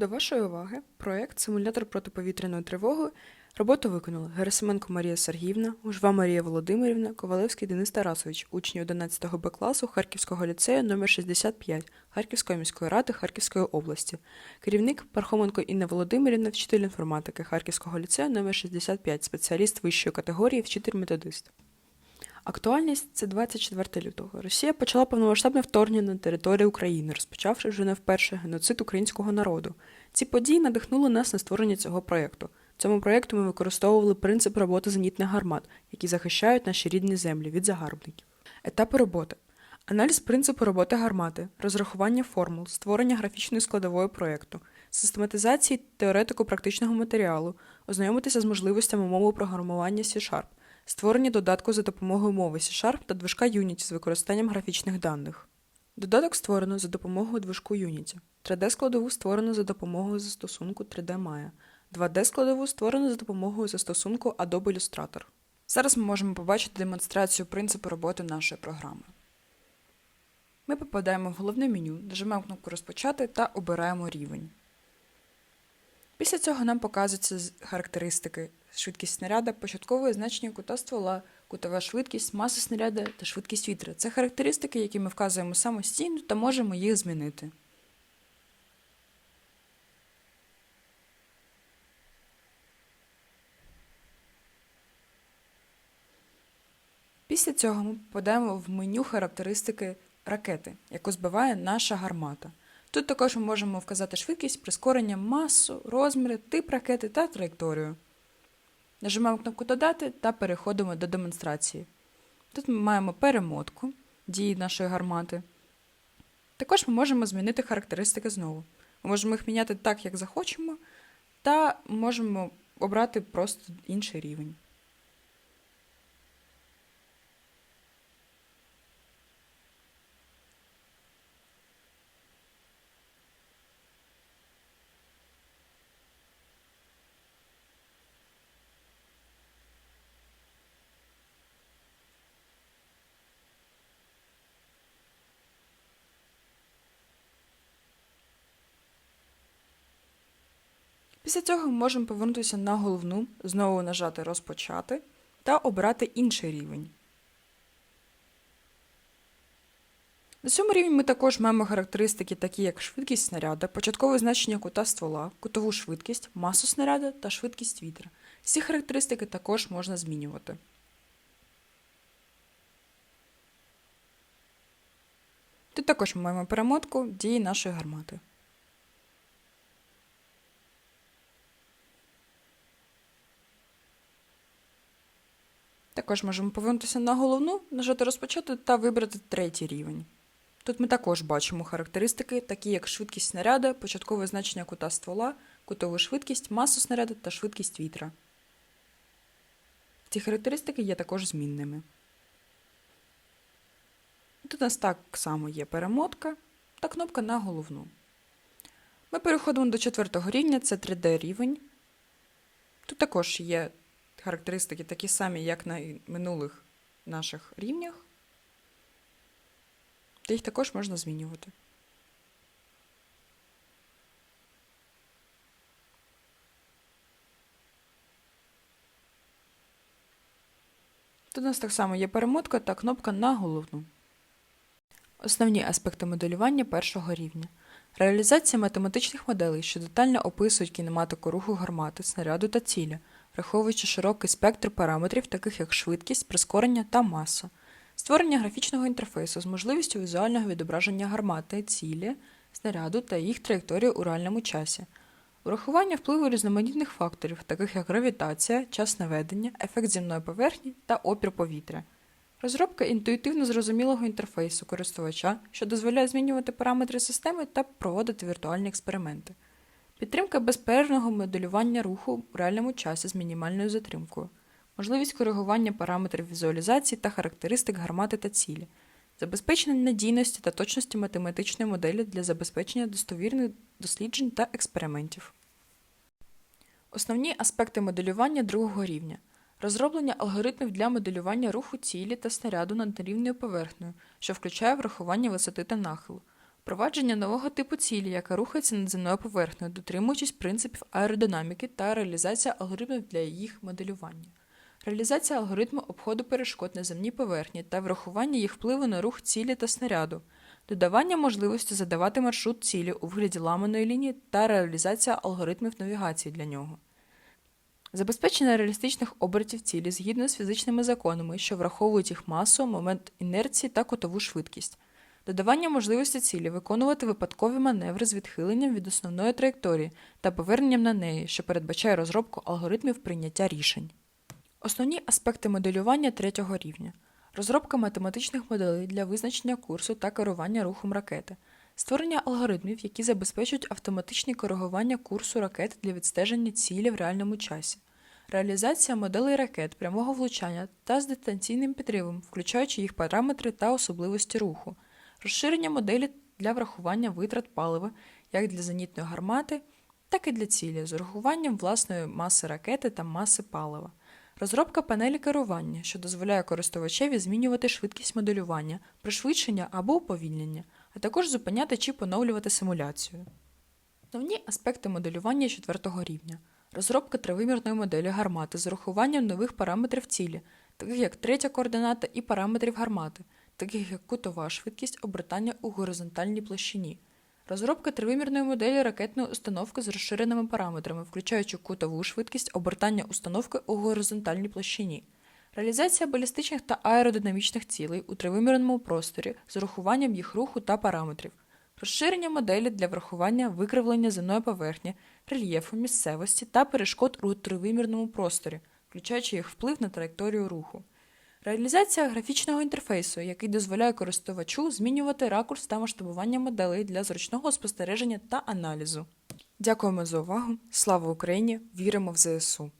До вашої уваги проєкт Симулятор протиповітряної тривоги. Роботу виконали Герасименко Марія Сергіївна, Ужва Марія Володимирівна, Ковалевський Денис Тарасович, учні 11 Б класу Харківського ліцею номер 65 Харківської міської ради Харківської області. Керівник Пархоменко Інна Володимирівна, вчитель інформатики Харківського ліцею номер 65 спеціаліст вищої категорії, вчитель-методист. Актуальність це 24 лютого. Росія почала повномасштабне вторгнення на територію України, розпочавши вже не вперше геноцид українського народу. Ці події надихнули нас на створення цього проєкту. Цьому проєкту ми використовували принцип роботи зенітних гармат, які захищають наші рідні землі від загарбників. Етапи роботи. Аналіз принципу роботи гармати, розрахування формул, створення графічної складової проєкту, систематизації теоретико-практичного матеріалу, ознайомитися з можливостями мови програмування C-Sharp, створення додатку за допомогою мови C-Sharp та движка Unity з використанням графічних даних. Додаток створено за допомогою движку Unity. 3D-складову створено за допомогою застосунку 3D Maya. 2D-складову створено за допомогою застосунку Adobe Illustrator. Зараз ми можемо побачити демонстрацію принципу роботи нашої програми. Ми попадаємо в головне меню, нажимаємо кнопку Розпочати та обираємо рівень. Після цього нам показуються характеристики швидкість снаряда, початкове значення кута ствола, кутова швидкість, маса снаряда та швидкість вітра. Це характеристики, які ми вказуємо самостійно та можемо їх змінити. Після цього ми попадаємо в меню характеристики ракети, яку збиває наша гармата. Тут також ми можемо вказати швидкість, прискорення, масу, розміри, тип ракети та траєкторію. Нажимаємо кнопку Додати та переходимо до демонстрації. Тут ми маємо перемотку дії нашої гармати. Також ми можемо змінити характеристики знову. Ми можемо їх міняти так, як захочемо, та можемо обрати просто інший рівень. Після цього ми можемо повернутися на головну, знову нажати Розпочати та обрати інший рівень. На цьому рівні ми також маємо характеристики, такі як швидкість снаряда, початкове значення кута ствола, кутову швидкість, масу снаряда та швидкість вітра. Ці характеристики також можна змінювати. Тут також ми маємо перемотку дії нашої гармати. Також можемо повернутися на головну, нажати розпочати та вибрати третій рівень. Тут ми також бачимо характеристики, такі як швидкість снаряда, початкове значення кута ствола, кутову швидкість, масу снаряда та швидкість вітра. Ці характеристики є також змінними. Тут у нас так само є перемотка та кнопка на головну. Ми переходимо до четвертого рівня, це 3D рівень. Тут також є характеристики такі самі, як на минулих наших рівнях. Та їх також можна змінювати. Тут у нас так само є перемотка та кнопка на головну. Основні аспекти моделювання першого рівня. Реалізація математичних моделей, що детально описують кінематику руху гармати, снаряду та цілі, враховуючи широкий спектр параметрів, таких як швидкість, прискорення та маса. Створення графічного інтерфейсу з можливістю візуального відображення гармати, цілі, снаряду та їх траєкторії у реальному часі. Урахування впливу різноманітних факторів, таких як гравітація, час наведення, ефект земної поверхні та опір повітря. Розробка інтуїтивно зрозумілого інтерфейсу користувача, що дозволяє змінювати параметри системи та проводити віртуальні експерименти. Підтримка безперервного моделювання руху у реальному часі з мінімальною затримкою. Можливість коригування параметрів візуалізації та характеристик гармати та цілі. Забезпечення надійності та точності математичної моделі для забезпечення достовірних досліджень та експериментів. Основні аспекти моделювання другого рівня. Розроблення алгоритмів для моделювання руху цілі та снаряду над нерівною поверхнею, що включає врахування висоти та нахилу, Впровадження нового типу цілі, яка рухається над земною поверхнею, дотримуючись принципів аеродинаміки та реалізація алгоритмів для їх моделювання. Реалізація алгоритму обходу перешкод на земній поверхні та врахування їх впливу на рух цілі та снаряду, додавання можливості задавати маршрут цілі у вигляді ламаної лінії та реалізація алгоритмів навігації для нього. Забезпечення реалістичних обертів цілі згідно з фізичними законами, що враховують їх масу, момент інерції та котову швидкість. Додавання можливості цілі виконувати випадкові маневри з відхиленням від основної траєкторії та поверненням на неї, що передбачає розробку алгоритмів прийняття рішень. Основні аспекти моделювання третього рівня: розробка математичних моделей для визначення курсу та керування рухом ракети, створення алгоритмів, які забезпечують автоматичне коригування курсу ракет для відстеження цілі в реальному часі, реалізація моделей ракет прямого влучання та з дистанційним підривом, включаючи їх параметри та особливості руху, розширення моделі для врахування витрат палива як для зенітної гармати, так і для цілі з урахуванням власної маси ракети та маси палива. Розробка панелі керування, що дозволяє користувачеві змінювати швидкість моделювання, пришвидшення або уповільнення, а також зупиняти чи поновлювати симуляцію. Основні аспекти моделювання четвертого рівня. Розробка тривимірної моделі гармати з урахуванням нових параметрів цілі, таких як третя координата і параметрів гармати, таких як кутова швидкість обертання у горизонтальній площині. Розробка тривимірної моделі ракетної установки з розширеними параметрами, включаючи кутову швидкість обертання установки у горизонтальній площині. Реалізація балістичних та аеродинамічних цілей у тривимірному просторі з урахуванням їх руху та параметрів. Розширення моделі для врахування викривлення земної поверхні, рельєфу, місцевості та перешкод у тривимірному просторі, включаючи їх вплив на траєкторію руху. Реалізація графічного інтерфейсу, який дозволяє користувачу змінювати ракурс та масштабування моделей для зручного спостереження та аналізу. Дякуємо за увагу. Слава Україні! Віримо в ЗСУ!